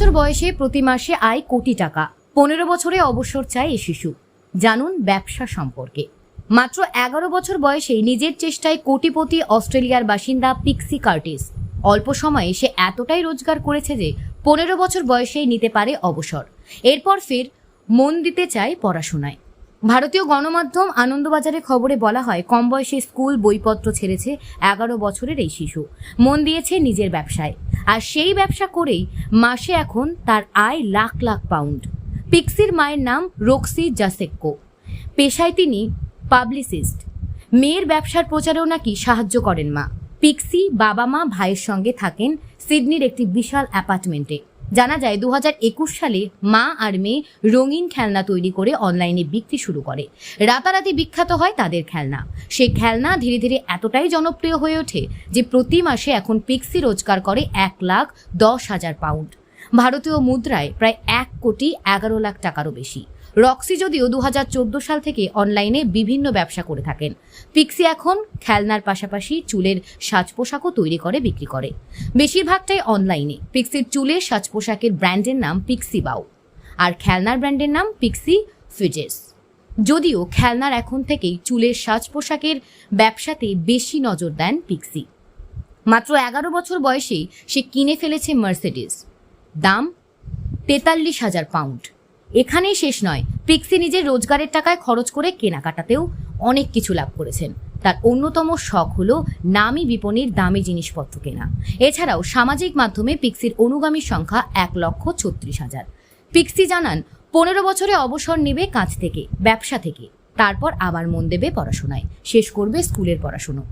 বছর বয়সে প্রতি মাসে আয় কোটি টাকা। পনেরো বছরে অবসর চায় এ শিশু। জানুন ব্যবসা সম্পর্কে। মাত্র এগারো বছর বয়সে নিজের চেষ্টায় কোটিপতি অস্ট্রেলিয়ার বাসিন্দা পিক্সি কার্টিস। অল্প সময়ে সে এতটাই রোজগার করেছে যে পনেরো বছর বয়সেই নিতে পারে অবসর। এরপর ফের মন দিতে চায় পড়াশোনায়। ভারতীয় গণমাধ্যম আনন্দবাজারের খবরে বলা হয়, কম বয়সে স্কুল বইপত্র ছেড়েছে এগারো বছরের এই শিশু। মন দিয়েছে নিজের ব্যবসায়। আর সেই ব্যবসা করেই মাসে এখন তার আয় লাখ লাখ পাউন্ড। পিক্সির মায়ের নাম রক্সি জাসেক্কো। পেশায় তিনি পাবলিসিস্ট। মেয়ের ব্যবসার প্রচারেও নাকি সাহায্য করেন মা। পিক্সি বাবা মা ভাইয়ের সঙ্গে থাকেন সিডনির একটি বিশাল অ্যাপার্টমেন্টে। জানা যায় দু হাজার একুশ সালে মা আর মেয়ে রঙিন খেলনা তৈরি করে অনলাইনে বিক্রি শুরু করে। রাতারাতি বিখ্যাত হয় তাদের খেলনা। সে খেলনা ধীরে ধীরে এতটাই জনপ্রিয় হয়ে ওঠে যে প্রতি মাসে এখন পিক্সি রোজগার করে এক লাখ দশ হাজার পাউন্ড। ভারতীয় মুদ্রায় প্রায় এক কোটি এগারো লাখ টাকারও বেশি। রক্সি যদিও দু হাজার চোদ্দ সাল থেকে অনলাইনে বিভিন্ন ব্যবসা করে থাকেন। পিক্সি এখন খেলনার পাশাপাশি চুলের সাজ পোশাকও তৈরি করে, বিক্রি করে। বেশিরভাগটাই অনলাইনে। পিক্সির চুলের সাজ পোশাকের ব্র্যান্ডের নাম পিক্সি বাউ আর খেলনার ব্র্যান্ডের নাম পিক্সি ফিজেস। যদিও খেলনার এখন থেকেই চুলের সাজ পোশাকের ব্যবসাতে বেশি নজর দেন পিক্সি। মাত্র এগারো বছর বয়সেই সে কিনে ফেলেছে মার্সিডিস দাম তেতাল্লিশ হাজার পাউন্ড। এখানেই শেষ নয়। পিক্সি নিজের রোজগারের টাকায় খরচ করে কেনাকাটাতেও অনেক কিছু লাভ করেছেন। তার অন্যতম শখ হলো নামি বিপণীর দামি জিনিসপত্র কেনা। এছাড়াও সামাজিক মাধ্যমে পিক্সির অনুগামীর সংখ্যা এক লক্ষ ছত্রিশ হাজার। পিক্সি জানান, পনেরো বছরে অবসর নেবে কাজ থেকে, ব্যবসা থেকে। তারপর আবার মন দেবে পড়াশোনায়। শেষ করবে স্কুলের পড়াশুনো।